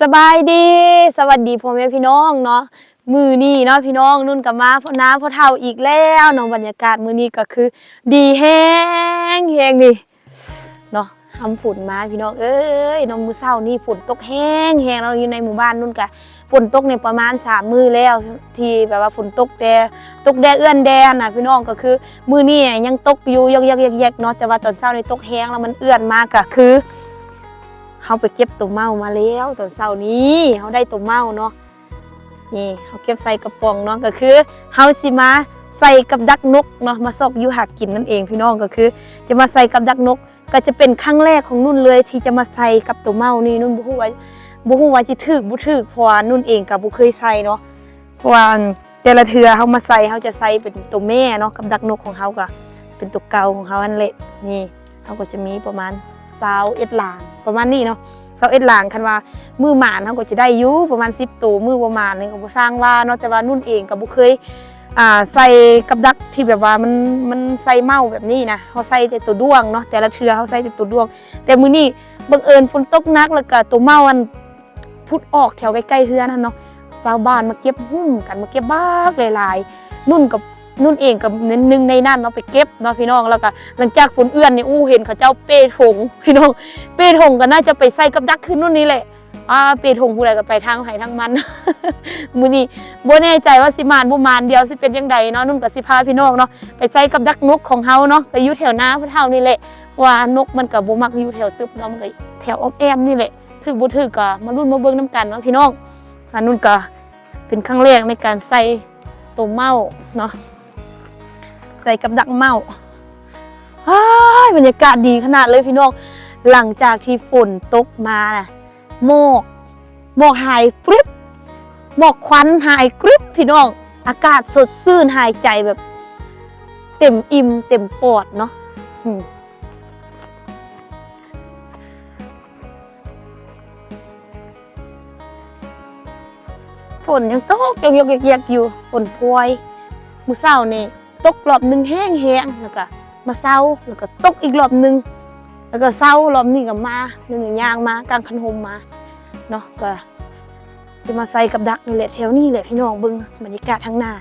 สบายดี สวัสดีพ่อแม่พี่น้องเนาะมือนี้เนาะพี่น้องนุ่นกับมาพ่อน้าพ่อเฒ่าอีกแล้วเนาะบรรยากาศมือนี้ก็คือ ดีแห้งแห้งดิเนาะทำฝนมาพี่น้องเอ้ยน้องมือเศร้านี่ฝนตกแห้งแห้งเราอยู่ในหมู่บ้านนุ่นกะฝนตกในประมาณสามมือแล้วที่แบบว่าฝนตกแดตกแดเอื้อนแดน่ะพี่น้องก็คือ มือนี้ยังตกอยู่ยกยกยกๆๆเนาะแต่ว่าตอนเช้านี่ตกแห้งแล้วมันเอื้อนมากก็คือ เขาไปเก็บตัวเมามาแล้วตอนเช้านี้เขาได้ตัวเมาเนาะนี่เขาเก็บใส่กระป๋องเนาะก็คือเขาสิมาใส่กับดักนกเนาะมาซอกอยู่หากกินนั่นเองพี่น้องก็คือ จะมาใส่กับดักนก ก็จะเป็นครั้งแรกของนุ่นเลย ที่จะมาใส่กับตัวเมานี่นุ่นบ่ฮู้ว่าบ่ฮู้ว่าสิถึกบ่ถึกเพราะว่านุ่นเองก็บ่เคยใส่เนาะเพราะว่าแต่ละเทือเขามาใส่เขาจะใส่เป็นตัวแม่เนาะกับดักนกของเขาก็เป็นตัวเก่าของเขาอันแหละนี่เขาก็จะมีประมาณ สาวเอ็ดหลางประมาณนี้เนาะสาวเอ็ดหลางคันว่ามือหมานเขาก็จะได้อยู่ประมาณ10ตัวมือประมาณนี้ก็บ่สร้างว่าเนาะแต่ว่านุ่นเองก็บ่เคยอ่าใส่กับดักที่แบบว่ามันมันใส่เมาแบบนี้นะเขาใส่แต่ตัวด้วงเนาะแต่ละเทือเขาใส่แต่ตัวด้วง แต่มือนี้บังเอิญฝนตกหนักแล้วก็ตัวเมามันพุดออกแถวใกล้ๆเฮือนนั่นเนาะชาวบ้านมาเก็บหุ้มกันมาเก็บบ้ากหลายๆนุ่นกับ นุ่นเองกับหนึ่งในนั้นเนาะไปเก็บเนาะพี่น้องแล้วก็หลังจากฝนเอื้อนนี่อู้เห็นเขาเจ้าเป้ถงพี่น้องเป้ถงก็น่าจะไปใส่กับดักขึ้นนู่นนี่แหละอ่าเป้ถงผู้ใดก็ไปทางไห้ทางมันมื้อนี้บ่แน่ใจว่าสิมานบ่มานเดียวสิเป็นจังไดเนาะนุ่นก็สิพาพี่น้องเนาะไปใส่กับดักนกของเฮาเนาะก็อยู่แถวหน้าพระเท่านี่แหละว่านกมันก็บ่มักอยู่แถวตึบเนาะมันก็แถวอ้อมแอมนี่แหละถึกบ่ถึกก็มารุ่นมาเบิ่งนํกันเนาะพี่น้องอันนุ่นก็เป็นครั้งแรกในการใส่ตัวเมาเนาะ ใส่กับดักเมาอ้าบรรยากาศดีขนาดเลยพี่น้อง หลังจากที่ฝนตกมาน่ะหมอกหมอกหายกริบหมอกควันหายกริบพี่น้อง อากาศสดชื่นหายใจแบบ เต็มอิ่มเต็มปอดเนาะฝนยังตกยกยกๆๆอยู่ฝนพรวยมือเศร้านี่ ตกรอบหนึ่งแห้งแห้งแล้วก็มาเศร้าแล้วก็ตกอีกรอบหนึ่งแล้วก็เศร้ารอบนี้ก็มาหนึ่งย่างมากลางคันโฮมมาเนาะก็จะมาใส่กับดักนี่แหละแถวนี้แหละพี่น้องเบิ่งบรรยากาศทางหน้า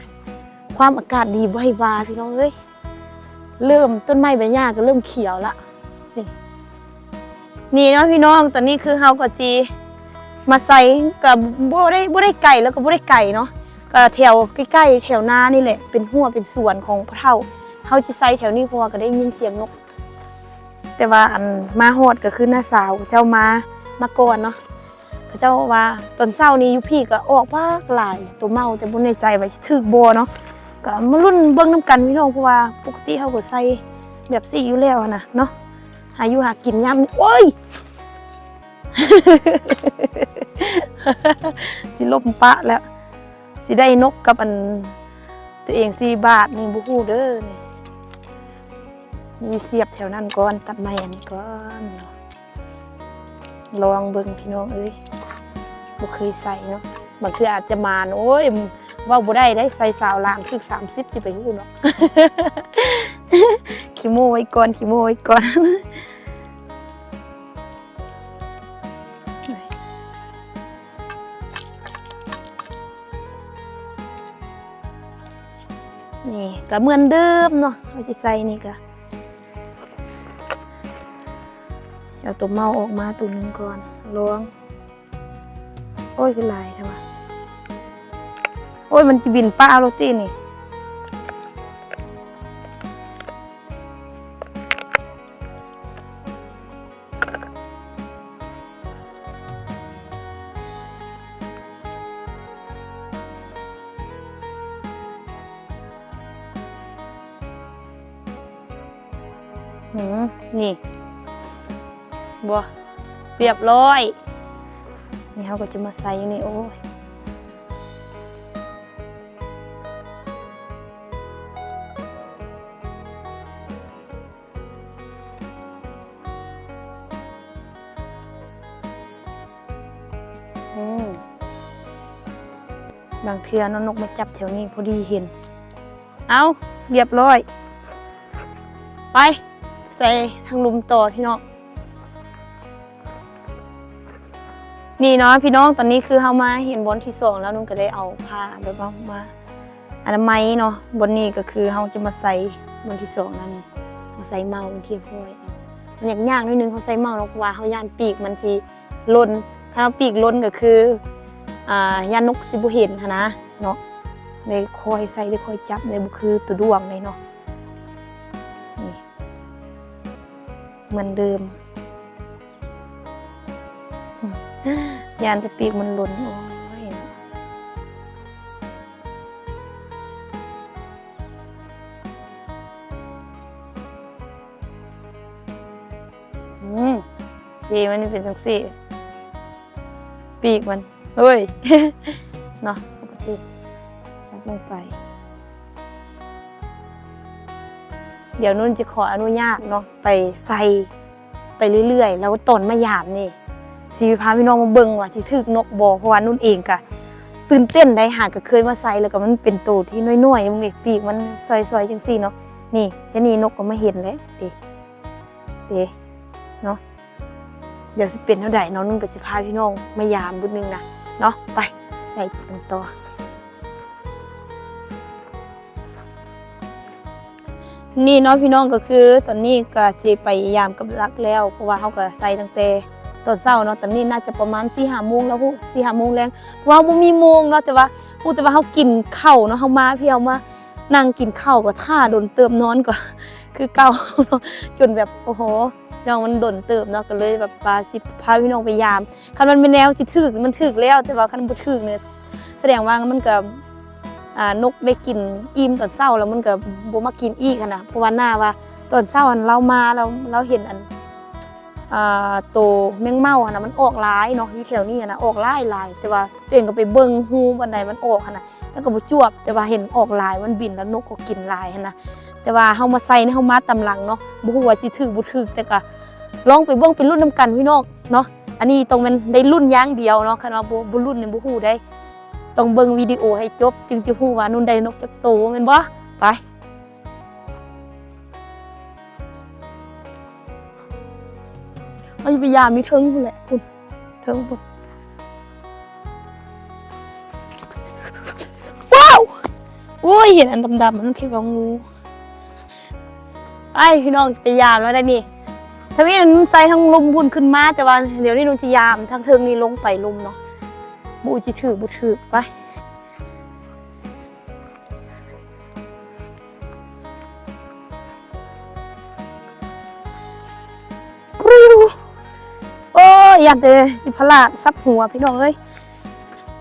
ความอากาศดีไว้วาพี่น้องเอ้ยเริ่มต้นไม้ใบหญ้าก็เริ่มเขียวละนี่นี่เนาะพี่น้องตอนนี้คือเฮาก็จี มาใส่กับบ่ได้บ่ได้ไก่แล้วก็บ่ได้ไก่เนาะ ก็แถวใกล้ๆแถวหน้านี่แหละ เป็นหัวเป็นสวนของพระเฒ่าเขาจิไซแถวนี้เพราะว่าก็ได้ยินเสียงนก แต่ว่าอันมาฮอดก็คือหน้าสาวเจ้ามามาก่อนเนาะเขาเจ้าว่าตอนเช้านี้อยู่พี่ก็ออกภาคหลายตัวเมาแต่บ่ในใจว่าสิถึกบ่เนาะก็มารุ่นเบิ่งนํกันพี่น้องเพราะว่าปกติเฮาก็ใส่แบบสี่อยู่แล้วนะเนาะหาอยู่หากินยามนี้โอ้ยสิลมปะแล้ว สิได้นกกับอันตัวเองสี่บาทนี่บุฮูเด้อนี่นี่เสียบแถวนั้นก่อนตัดไม้อันนี้ก่อนลองเบิ่งพี่น้องเอ้ยบ่เคยใส่เนาะบางทีอาจจะมานโอ้ยว่าบ่ได้ได้ใส่สาวล่างถึกสามสิบจะไปฮู้เนาะขี้โม้ไว้ก่อนขี้โม้ไว้ก่อน นี่ก็เหมือนเดิมเนาะเราจะใส่นี่ก็เอาตัวเมาออกมาตัวหนึ่งก่อนล้วง โอ้ยคือลายทำไมโอ้ยมันจะบินป้าโรตีนี่ บัวเรียบร้อย นี่เขาก็จะมาใส่อยู่นี่โอ้ยอืมบางเทื่อนนกมาจับแถวนี้พอดีเห็น เอาเรียบร้อย ไปใส่ทางลุมต่อพี่น้อง นี่เนาะพี่น้องตอนนี้คือเฮามาเห็นบนที่สองแล้วนุ่นก็ได้เอาผ้าแบบว่ามาอนามัยเนาะบนนี้ก็คือเฮาจะมาใส่บนที่สองแล้วนี่เฮาใส่เมาเทียบห้อยมันยากยากนิดนึงเขาใส่เมาเนาะเพราะว่าเฮาย่านปีกมันสิล้นถ้าปีกล้นก็คืออ่าย่านนกสิบ่เห็นนนะเนาะเลยคอยใส่ได้คอยจับได้บ่คือตัวดวงเลยเนาะนี่เหมือนเดิม ยานต่ปีกมันหล่นโอ้ยเนาะอืมเยมันเป็นจังสี่ ปีกมัน เฮ้ย เนาะปกติยัดลงไป เดี๋ยวนุ่นจะขออนุญาตเนาะไปใส่ไปเรื่อยๆ แล้วต้นมะยามนี่ สีพาพี่น้องมาเบิ่งว่าสิถึกนกบ่เพราะว่านุ่นเองก็ตื่นเต้นได้หาก็เคยมาใส่แล้วก็มันเป็นตัวที่น้อยๆมันเด็กปีกมันซอยๆจังซี่เนาะนี่จะนี่นกก็มาเห็นแล้วเด้เด้เนาะเดี๋ยวสิเป็นเท่าใดเนาะนุ่นก็สิพาพี่น้องมายามบุดนึงนะเนาะไปใส่กันต่อนี่เนาะพี่น้องก็คือตอนนี้ก็จะไปยามกับรักแล้วเพราะว่าเขาก็ใส่ตั้งแต่ ตอนเช้าเนาะตอนนี้น่าจะประมาณ4ี่ห้าโมงแล้วพูสี่ห้าโมงแรงเพราะว่าบ่มีโมงเนาะแต่ว่าพูดแต่ว่าเฮากินข้าวเนาะเฮามาเพี่เฮามานั่งกินข้าวก็ท่าโดนเติมนอนก็คือเก่าเนาะจนแบบโอ้โหน้องมันโดนเติมเนาะก็เลยแบบปาสิพาพี่น้องไปยามคันมันเป็นแนวที่ถึกมันถึกแล้ว แต่ว่าคันบ่ถึกเนี่ยแสดงว่ามันก็อ่านกได้กินอิ่มตอนเช้าแล้วมันก็บ่มากินอีกขนะเพราะว่าหน้าว่าตอนเช้าอันเรามาเราเราเห็นอัน ตัวแมงเม่าค่ะนะมันออกลายเนาะอยู่แถวนี้นะออกลายลายแต่ว่าตัวเองก็ไปเบิ่งฮูบันไดมันออกค่ะนะแล้วก็บ่จวบแต่ว่าเห็นออกลายมันบินแล้วนกก็กินลายค่ะนะแต่ว่าเฮามาใส่นี่เฮามาตำหลังเนาะบ่ฮู้ว่าสิถึกบ่ถึกแต่ก็ลองไปเบิ่งเป็นรุ่นนํกันพี่น้องเนาะอันนี้ต้องเป็นได้รุ่นย่างเดียวเนาะคันว่าบ่บ่รุ่นนี่บ่ฮู้ได้ต้องเบิ่งวิดีโอให้จบ จึงจะฮู้ว่านุ่นได้นกจักโตแม่นบ่ไป เอาพยายามมีเทิงพุ่นแหละคุณเทิงพุ่นว้าวโอ้ยเห็นอันดำๆมันคิดว่างูไอ้พี่น้องจะยามแล้วได้นี่ทั้งนี้มันใส่ทั้งลมพุ่นขึ้นมาแต่ว่าเดี๋ยวนี้นุ่นจะยามทั้งเทิงนี่ลงไปลมเนาะบูจิถือบูถือไปากแต่พลาดซับหัวพี่น้องเอ้ย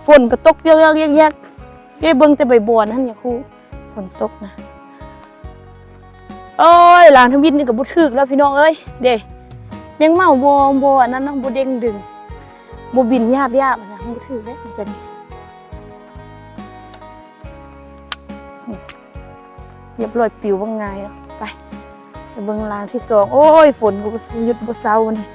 ฝนก็ตกเยอะๆแยกๆเย้เบิ่งแต่ใบบัวนั่นอย่าคูฝนตกนะโอ้ยหลานทวินนี่ก็บ่ถึกแล้วพี่น้องเอ้ยเด้ยังเมาบ่บ่อันนั้นเนาะบ่เด้งดึงบ่บินยาบยาบนะบ่ถึกเด้มันจะเรียบร้อยปิวว่าไงเนาะไปไปเบิ่งลางที่สองโอ้ยฝนก็บ่หยุดบ่เซานี่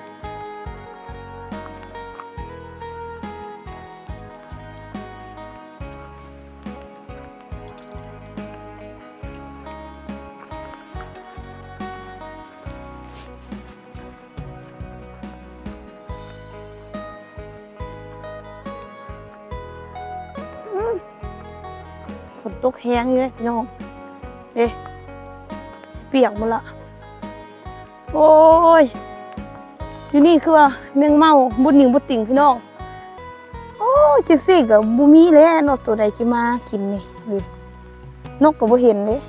ห้งเลยพี่น้องเอ๊ะสิเปียกหมดละโอ้ยอยู่นี่คือว่าแมงเมาบุญหนิงบุญติ่งพี่น้องโอ้ยจังซี่กับบุมีแล้วนาะตัวใดจะมากินนี่นี่นกก็บ่เห็นเลย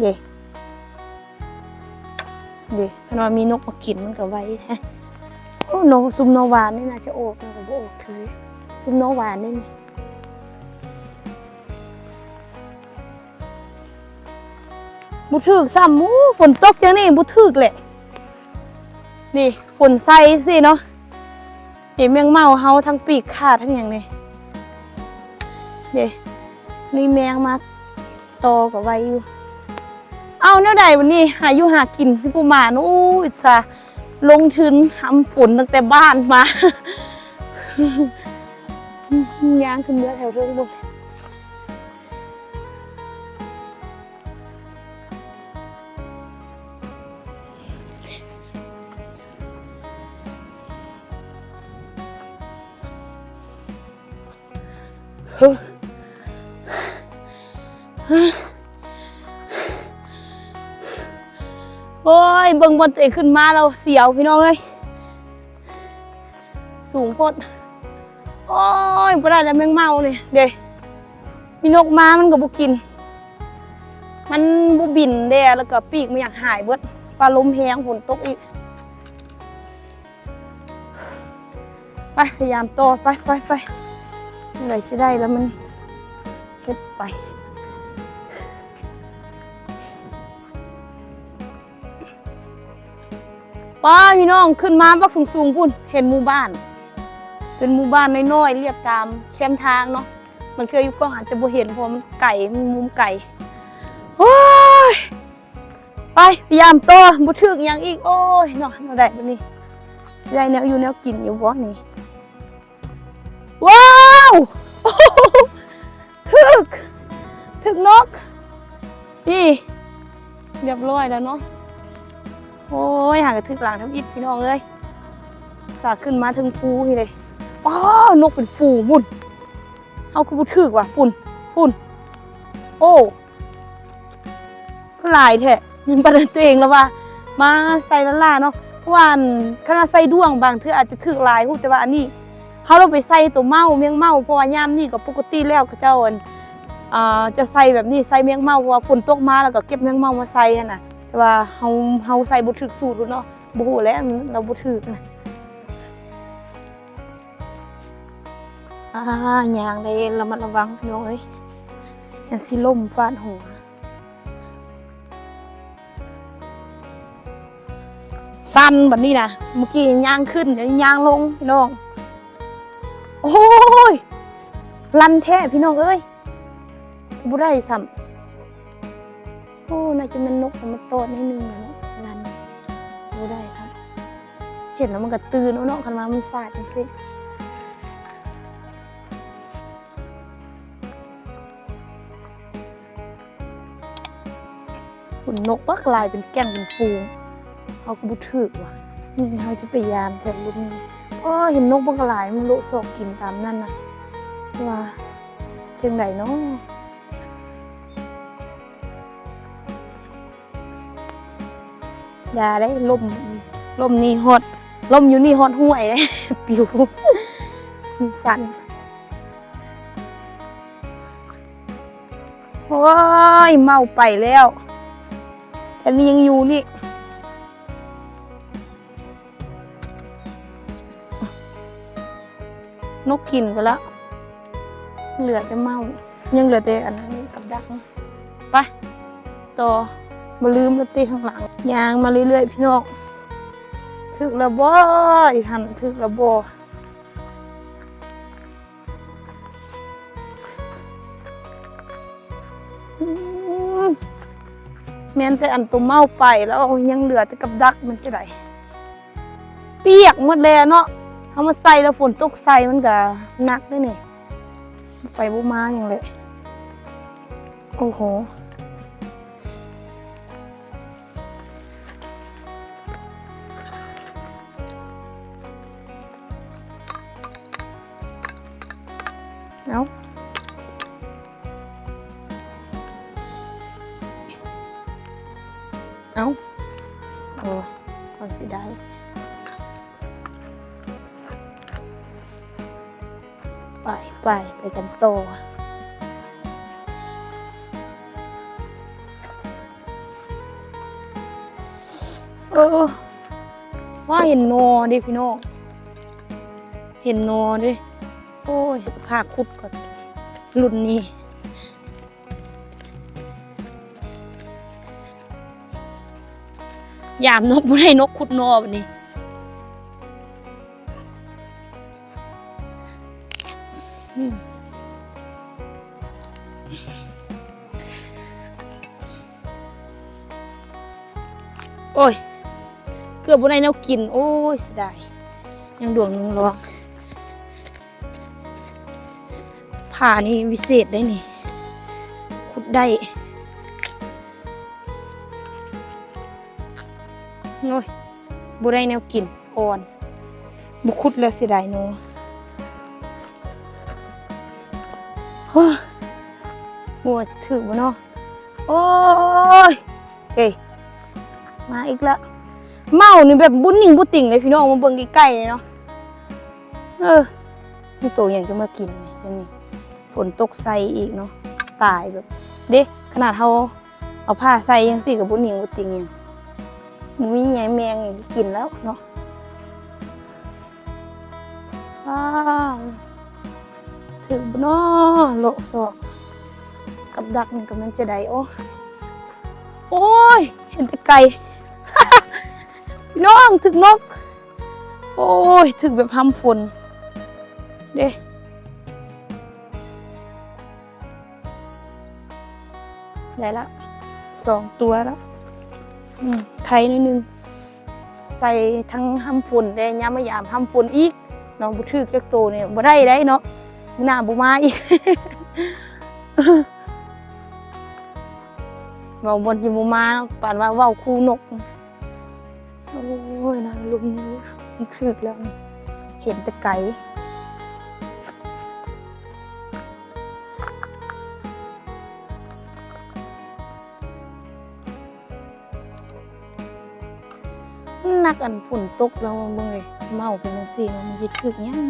เย่เย่คันว่ามีนกมากินมันก็ไว้แท้โอ้นกซุมนกหวานนี่น่าจะโอกมันก็บ่โอกเถือซุมนกหวานนี่นี่ บุถึกซ้ำมูฝนตกจังนี่บุถึกแหละนี่ฝนใสสิเนาะเห็นแมงเมาเฮาทั้งปีกขาดทั้งอย่างนี่เด้นี่แมงมาโตอกับไว้อยู่ เอาแนวใดวันนี้หาอยู่หากินสิปูมานู้อิสาลงทุนทำฝนตั้งแต่บ้านมาย่างขึ้นเรือแถวเรื่องบุญ โอ้ยเบิ่งบนตัวเองขึ้นมาเราเสียวพี่น้องเอ้ยสูงโพดโอ้ยบ่ได้แล้วแมงเมาเนี่ยเด้มีนกมามันก็บ่กิน มันบ่บินเด้แล้วก็ปีกมันอยากหายเบิดฟ้าลมแฮงฝนตกอีกไปพยายามโตไปไปไป เมื่อไรจะได้แล้วมันเฮ็ดไปป้าพี่น้องขึ้นมาบักสูงๆพุ่นเห็นหมู่บ้าน เป็นหมู่บ้านน้อยๆเรียกตามแคมทางเนาะมันเคยอยู่กล้องอาจจะบ่เห็นเพราะมันไก่มันมุมไก่โอ้ยไปพยายามโตอบ่ถึกยังอีกโอ้ยเนาะเราได้บัดนี้สิได้แนวอยู่แนวกินอยู่บ่นี่ว้า วโอ้โหถึกถึกนก นี่ เรียบร้อยแล้วเนาะ โอ้ยหากระทึกหลังทำอิดพี่น้องเอ้ยสาขึ้นมาถึงภูนี่เลยว้าวนกเป็นฝูงมุ่นเอาคือบุถึกว่ะปุ่นปุ่น โอ้ก็ลายแท้ยินประเด็นตัวเองแล้วว่ามาใส่ละล่าเนาะเพราะว่าอันขนาดใส่ด้วงบางเทื่ออาจจะถึกหลายหูแต่ว่าอันนี้ เขาเราไปใส่ตัวเมาเมียงเมาเพราะว่ายามนี่ก็ปกติแล้วเขาเจ้าอันอ่าจะใส่แบบนี้ใส่เมียงเมาเพราะว่าฝนตกมาแล้วก็เก็บเมียงเมามาใส่น่ะแต่ว่าเฮาเฮาใส่บ่ถึกสูตรเนาะบ่ฮู้แล้วเราบ่ถึกนะอ่ายางได้ระมัดระวังพี่น้องเอ้ยอย่าสิล่มฟาดหัวสั้นแบบนี้นะเมื่อกี้ยางขึ้นเดี๋ยวนี้ยางลงพี่น้อง โอ้ยลันแท้พี่น้องเอ้ยบุได้ซ้ำโอ้น่าจะเป็นนกมันโตนิดนึงนะนลันบุได้ครับ เห็นแล้วมันก็ตื่นเนาะคันมามันฟาดจังสิหุ่นนกปักลายเป็นแก่นเป็นฟูงเอากระบุถือว่ะนี่เขาจะไปยามแถวรุ่นนี้ อ๋อเห็นนกบังกะหลายมันโศอกกินตามนั่นนะว่าจังไดเนาะอย่าได้ลมลมนี่ฮอดลมอยู่นี่ฮอดห้วยเลยปิวสั่นโอ้ยเมาไปแล้วแต่นี่ยังอยู่นี่ นกกินไปแล้ว เหลือแต่เมายังเหลือแต่อันนั้นกับดักนะไปต่อมาลืมแล้วตีข้างหลังยางมาเรื่อยๆพี่น้องถึกระบอยหันถึกระบออืมแม้นแต่อันตัวเมาไปแล้วยังเหลือแต่กับดักมันจะไหนเปียกหมดแล้วเนาะ เอามาใส่แล้วฝนตกใส่มันก็หนักด้วยนี่ไปบุมาอย่างเลยโอ้โห ไปไปไปกันโตอเออว่าเห็นนอดิพี่น้องเห็นนอดิโอ้ยพาคุดก่อนรุ่นนี้ยามนกไม่ได้นกคุดนอแบบนี้ กือบบ่ได้แนวกิน โอ้ยเสียดายยังดวงนึงรองผ่านี่วิเศษได้นี่ขุดได้โอ้ยบ่ได้แนวกินอ่อนบุขุดแล้วเสียดายหนูโอ้ยมัวถือบ่เนาะโอ้ยเฮ้ยมาอีกแล้ว เมานี่แบบบุญหนิงบุญติ่งเลยพี่น้องมาเบิ่งใกล้ๆเลยเนาะเออนี่ตัวอย่างจะมากินไหมยังมีฝนตกใส่อีกเนาะตายแบบ เด้ขนาดเขาเอาผ้าใส่ยังสิกับบุญหนิงบุญติ่งยังมีไงแมงอย่างที่กินแล้วเนาะว้าวถึงบ่เนาะโลกศอกกับดักนี่ก็มันจะได้โอ้โอ้ย เห็นแต่ไก่ พี่น้องถึกนก โอ้ย ถึกแบบห้ำฝน เด้ได้ละสองตัวแล้วไข่นิดนึง ใส่ทั้งห้ำฝนได้ยามมายามห้ำฝนอีกน้องบุทึกจักโตเนี่ยบ่ได้ได้เนาะหน้าบุมาอีกเว้าบนยิมมาเนาปานว่าเว้าคู่นก ลุมนิ้วมันถึกแล้วนี่เห็นแต่ไก่นักอันฝุ่นตกแล้วมึงเลยเมาเป็นจังซี่มันสิถึกหยัง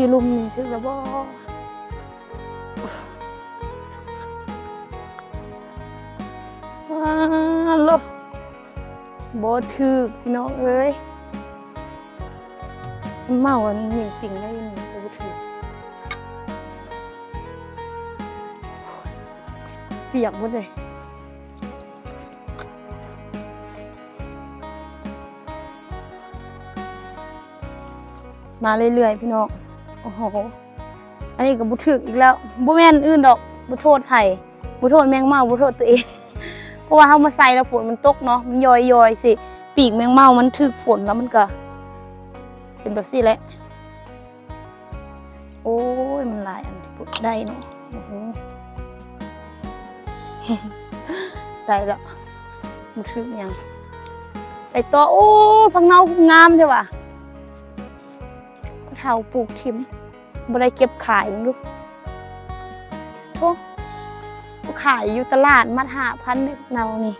อยู่ลุมนี่ถึกแล้วบ่ว้าโลบ่ถึกพี่น้องเอ้ยเมาอันนี้จริงได้ยังไงจะบ่ถึกเปียกหมดเลยมาเรื่อยๆพี่น้อง โอ้โห อันนี้ก็บุถึกอีกแล้วบุแม่นอื่นดอกบุโทษไผ่บุโทษแมงเม่าบุโทษตัวเอง เพราะว่าเขามาใส่แล้วฝนมันตกเนาะ มันยอยยอยสิ ปีกแมงเม่ามันถึกฝนแล้วมันก็ เป็นแบบนี้แหละ โอ้ย มันหลายอันที่พูดได้เนาะโอ้โหได้แล้วบุถึกยังไปต่อ โอ้พังเนางามใช่ปะ เท่าปลูกทิมบ่ได้เก็บขายมึงดูโทขายอยู่ตลาดมัดหาพันเนานี่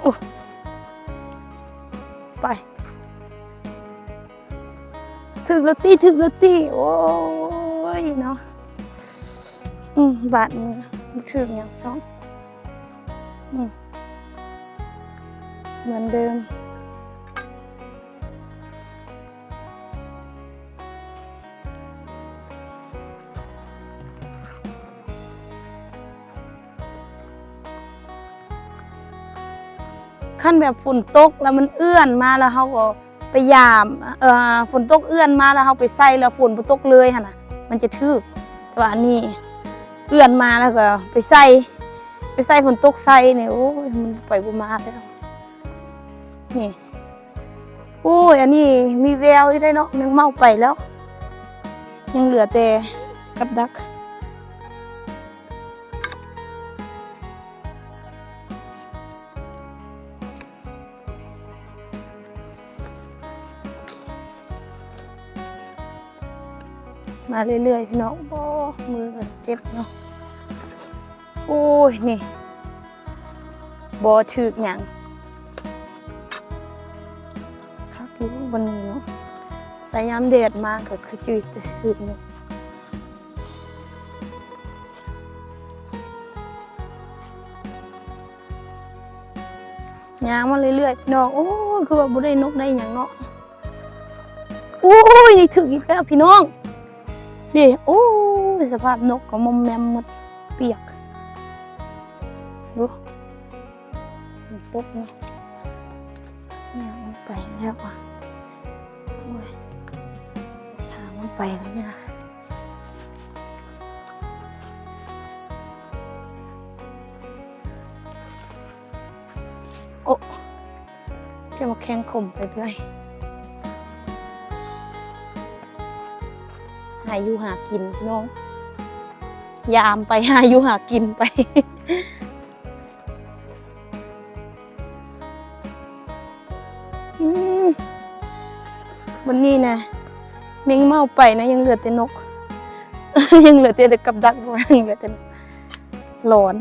โอ้ไป ถึกแล้วตีถึกแล้วตีโอ้ยเนาะอืมบาทมือบ่ถึกอย่างน้องอืมเหมือนเดิม ขั้นแบบฝนตกแล้วมันเอื้อนมาแล้วเขาก็ไปยามเอ่อฝนตกเอื้อนมาแล้วเขาไปใส่แล้วฝนบ่ตกเลยหั่นน่ะมันจะทึกแต่ว่าอันนี้เอื้อนมาแล้วก็ไปใส่ไปใส่ฝนตกใส่เนี่ยโอ้ยมันไปบ่มาแล้วนี่โอ้ยอันนี้มีแววได้เนาะแมงเมาไปแล้ว ยังเหลือแต่กับดัก มาเรื่อยๆพี่น้องโอ้มือก็เจ็บเนาะโอ้ยนี่บอถึกหยังคักอยู่วันนี้เนาะสายยามแดดมากก็คือจุยแต่ถึกเนาะยางมาเรื่อยๆพี่น้องโอ้ยคือว่าบ่ได้นกได้หยังเนาะโอ้ยนี่ถึกอีกแล้วพี่น้อง นี่โอ้สภาพนกก็มอมแมมหมดเปียก ดูตกเนาะเนี่ยมันไปแล้วอะโอ้ยทางมันไปแล้วเนี่ยนะโอ้จะมาแข่งข่มไปเรื่อยาอยู่หากินน้อง ยามไปหาอยู่หากินไป วันนี้นะเมงเมาไปนะ ยังเหลือแต่นก ยังเหลือแต่กับดักไว้ยังเหลือแต่นกหลอน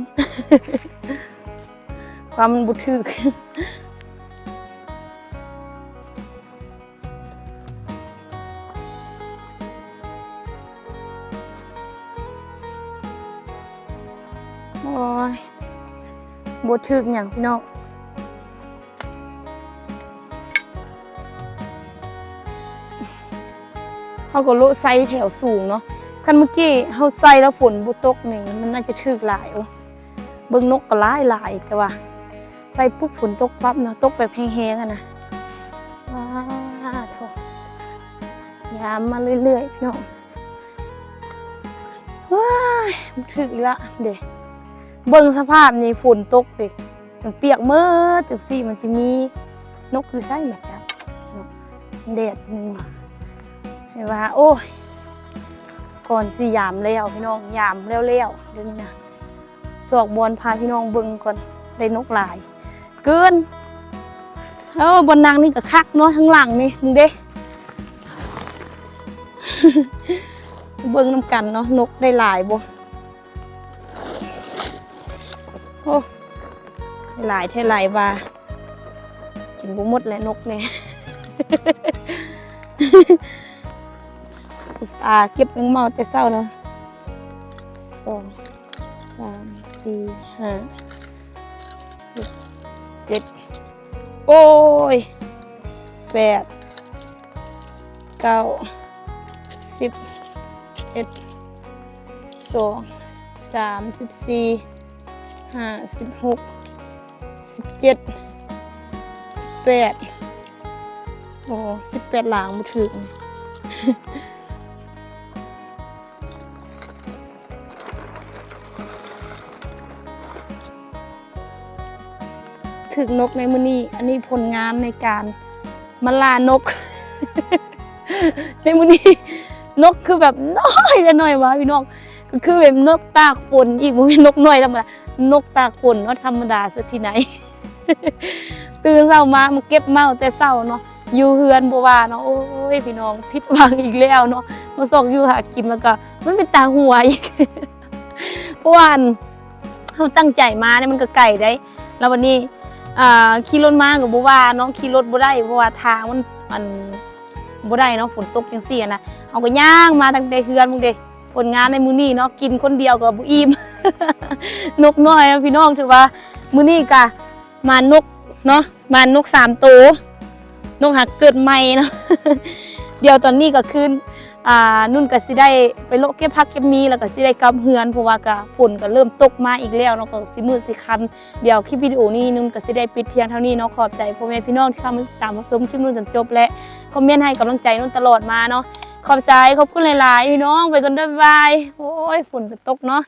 ความบุทึก บุทึกอย่างพี่น้องเขาก็โลไซแถวสูงเนาะคันเมื่อกี้เฮาใส่แล้วฝนบ่ตกนี่มันน่าจะถึกหลายโอ้เบิ่งนกก็หลายหลายแต่ว่าใส่ปุ๊บฝนตกปั๊บเนาะตกแบบแห้งๆอะนะว้าโถยามมาเรื่อยๆพี่น้องว้ายมันถึกอีกละเด้ เบิ่งสภาพนี่ฝนตกเด้มันเปียกเมื่อจังซี่มันจะมีนกอยู่ไสแม่จับเนาะแดดนึงเห็นว่า โอ้ย ก่อนสิยามแล้วพี่น้องยามแล้วแล้วเดี๋ยวนี้นะสอกบอลพาพี่น้องเบิ่งก่อนได้นกหลาย เกินเออบนนางนี่ก็คักเนาะทั้างหลังนี่มึงเด้เบิ่งน้ำกันเนาะนกได้หลายบ่ โอ้ได้หลายเท่าไหร่ว่ากินบ่หมดและนกเนี่ยอุตส่าห์เก็บเงินเมาแต่เศร้าเนาะสองสามสี่ห้าหกเจ็ดโอ้ยแปดเก้าสิบเอ็ดสองสามสิบสี่ ห้าสิบหกสิบเจ็ดสิบแปดโอ้สิบแปดหลางมาถึงถึกนกในมือนี้ อันนี้ผลงานในการมาลานก ในมือนี้ นกคือแบบน้อยละน้อยวะพี่น้องก็คือแบบนกตากฝนอีกมันนกน้อยธรรมดา นกตากฝนเนาะธรรมดาสักที่ไหน ตื่นเช้ามามาเก็บเมาแต่เช้าเนาะอยู่เฮือนบัวาเนาะโอ้ยพี่น้องผิดหวังอีกแล้วเนาะมาส่งอยู่หากินแล้วก็ มันเป็นตาหัวอีกเพราะว่าอันเราตั้งใจมาเนี่ยมันก็ไก่ได้ แล้ววันนี้ขี่รถมากับบัวาเน้องขี่รถบ่ได้เพราะว่าทางมันมันบ่ได้เนาะฝนตกจังซี่อะนะเอาก็ย่างมาตั้งแต่เฮือนมึงเด้ ผลงานในมือนี้เนาะกินคนเดียวก็บ่อิ่ม นกน้อยนะพี่น้องถือว่ามือนี้ก็มานกเนาะมานกสามตัวนกหักเกิดใหม่เนาะเดี๋ยวตอนนี้ก็คืออ่านุ่นก็สิได้ไปโลกเก็บผักเก็บมีแล้วก็สิได้กลับเฮือนเพราะว่าก็ฝนก็เริ่มตกมาอีกแล้วเนาะก็สิมืดสิค่ำเดี๋ยวคลิปวิดีโอนี้นุ่นก็สิได้ปิดเพียงเท่านี้เนาะขอบใจพ่อแม่พี่น้องที่เข้ามาติดตามรับชมคลิปนุ่นจนจบและคอมเมนต์ให้กำลังใจนุ่นตลอดมาเนาะ ขอบใจขอบคุณหลายๆพี่น้องไปกันด้วยบาย โอ้ย ฝุ่นจะตกเนาะ